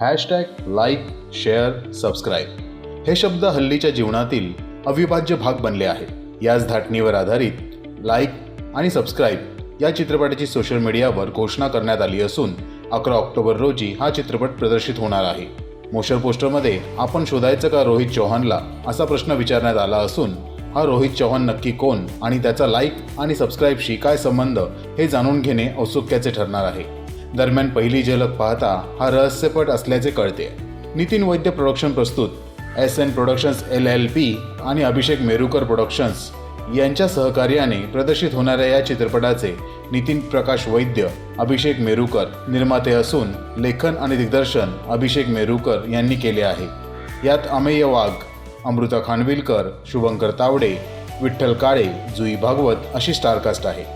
Hashtag like share subscribe हे शब्द हल्लीच्या जीवनातील अविभाज्य भाग बनले आहेत. याच धाटणीवर आधारित लाईक आणि सबस्क्राईब या चित्रपटाची सोशल मीडियावर घोषणा करण्यात आली असून अकरा ऑक्टोबर रोजी हा चित्रपट प्रदर्शित होणार आहे. मोशन पोस्टरमध्ये आपण शोधायचं का रोहित चौहानला असा प्रश्न विचारण्यात आला असून हा रोहित चौहान नक्की कोण आणि त्याचा लाईक आणि सबस्क्राईबशी काय संबंध हे जाणून घेणे औत्सुक्याचे ठरणार आहे. दरम्यान पहिली झलक पाहता हा रहस्यपट असल्याचे कळते. नितीन वैद्य प्रोडक्शन प्रस्तुत S N productions L L P आणि अभिषेक मेरुकर प्रोडक्शन्स यांच्या सहकार्याने प्रदर्शित होणाऱ्या या चित्रपटाचे नितीन प्रकाश वैद्य अभिषेक मेरुकर निर्माते असून लेखन आणि दिग्दर्शन अभिषेक मेरुकर यांनी केले आहे. यात अमेय वाघ अमृता खानविलकर शुभंकर तावडे विठ्ठल काळे जुई भागवत अशी स्टारकास्ट आहे.